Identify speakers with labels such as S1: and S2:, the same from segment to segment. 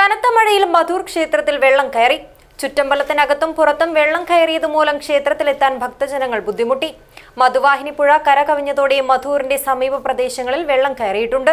S1: കനത്ത മഴയിൽ മധൂർ ക്ഷേത്രത്തിൽ വെള്ളം കയറി. ചുറ്റമ്പലത്തിനകത്തും പുറത്തും വെള്ളം കയറിയത് മൂലം ക്ഷേത്രത്തിലെത്താൻ ഭക്തജനങ്ങൾ ബുദ്ധിമുട്ടി. മധുവാഹിനി പുഴ കരകവിഞ്ഞതോടെ മധൂറിന്റെ സമീപ പ്രദേശങ്ങളിൽ വെള്ളം കയറിയിട്ടുണ്ട്.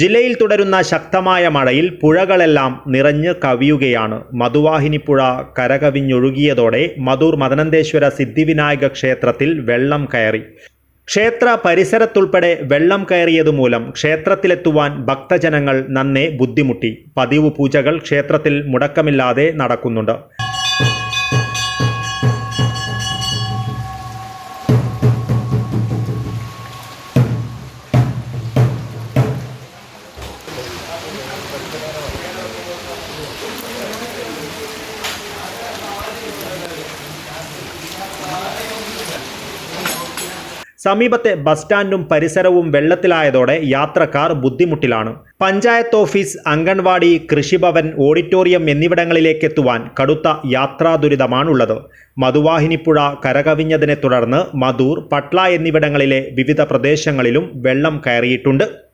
S2: ജില്ലയിൽ തുടരുന്ന ശക്തമായ മഴയിൽ പുഴകളെല്ലാം നിറഞ്ഞ് കവിയുകയാണ്. മധുവാഹിനി പുഴ കരകവിഞ്ഞൊഴുകിയതോടെ മധൂർ മദനന്തേശ്വര സിദ്ധിവിനായക ക്ഷേത്രത്തിൽ വെള്ളം കയറി. ക്ഷേത്ര പരിസരത്തുൾപ്പെടെ വെള്ളം കയറിയതുമൂലം ക്ഷേത്രത്തിലെത്തുവാൻ ഭക്തജനങ്ങൾ നന്നെ ബുദ്ധിമുട്ടി. പതിവ് പൂജകൾ ക്ഷേത്രത്തിൽ മുടക്കമില്ലാതെ നടക്കുന്നുണ്ട്. സമീപത്തെ ബസ് സ്റ്റാൻഡും പരിസരവും വെള്ളത്തിലായതോടെ യാത്രക്കാർ ബുദ്ധിമുട്ടിലാണ്. പഞ്ചായത്ത് ഓഫീസ് അംഗൻവാടി കൃഷിഭവൻ ഓഡിറ്റോറിയം എന്നിവിടങ്ങളിലേക്കെത്തുവാൻ കടുത്ത യാത്രാ ദുരിതമാണുള്ളത്. മധുവാഹിനിപ്പുഴ കരകവിഞ്ഞതിനെ തുടർന്ന് മധൂർ പട്ല എന്നിവിടങ്ങളിലെ വിവിധ പ്രദേശങ്ങളിലും വെള്ളം കയറിയിട്ടുണ്ട്.